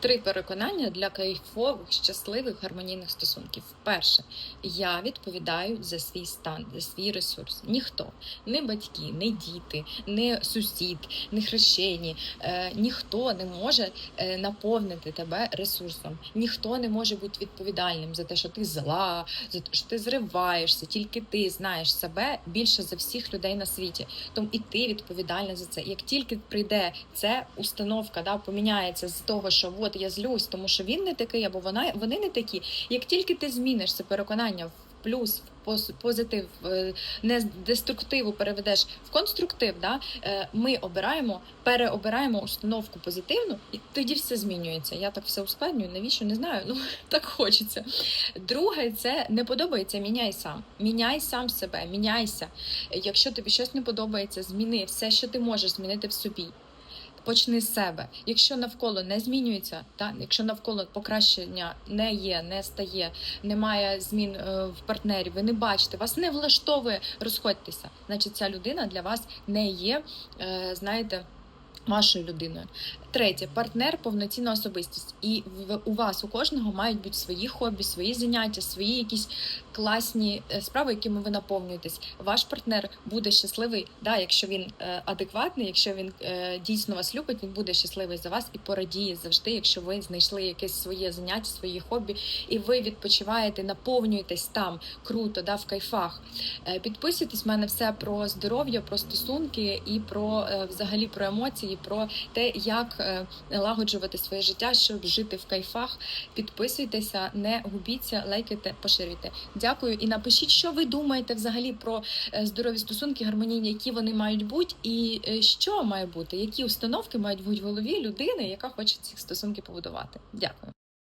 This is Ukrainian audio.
Три переконання для кайфових, щасливих, гармонійних стосунків. Перше, я відповідаю за свій стан, за свій ресурс. Ніхто, не батьки, не діти, не сусід, не хрещені, е, ніхто не може е, наповнити тебе ресурсом. Ніхто не може бути відповідальним за те, що ти зла, за те, що ти зриваєшся. Тільки ти знаєш себе більше за всіх людей на світі. Тому і ти відповідальна за це. Як тільки прийде ця установка, да, поміняється з того, що от я злюсь, тому що він не такий, або вона вони не такі. Як тільки ти зміниш це переконання в плюс, в позитив, не з деструктиву переведеш в конструктив, да, е, ми обираємо, переобираємо установку позитивну, і тоді все змінюється. Я так все ускладнюю. Навіщо не знаю? Ну так хочеться. Друге, це не подобається. Міняй сам. Міняй сам себе, міняйся. Якщо тобі щось не подобається, зміни все, що ти можеш змінити в собі. Почни з себе. Якщо навколо не змінюється, та якщо навколо покращення не є, не стає, немає змін е, в партнері, ви не бачите, вас не влаштовує, розходьтеся. Значить, ця людина для вас не є, е, знаєте. Вашою людиною. Третє, партнер повноцінна особистість. І у вас у кожного мають бути свої хобі, свої заняття, свої якісь класні е, справи, якими ви наповнюєтесь. Ваш партнер буде щасливий, да, якщо він е, адекватний, якщо він е, дійсно вас любить, він буде щасливий за вас і порадіє завжди, якщо ви знайшли якесь своє заняття, свої хобі, і ви відпочиваєте, наповнюєтесь там круто, да, в кайфах. Підписуйтесь, в мене все про здоров'я, про стосунки і про взагалі про емоції, про те, як е, налагоджувати своє життя, щоб жити в кайфах. Підписуйтеся, не губіться, лайкайте, поширюйте. Дякую і напишіть, що ви думаєте взагалі про е, здорові стосунки, гармонійні, які вони мають бути, і е, що має бути, які установки мають бути в голові людини, яка хоче ці стосунки побудувати. Дякую.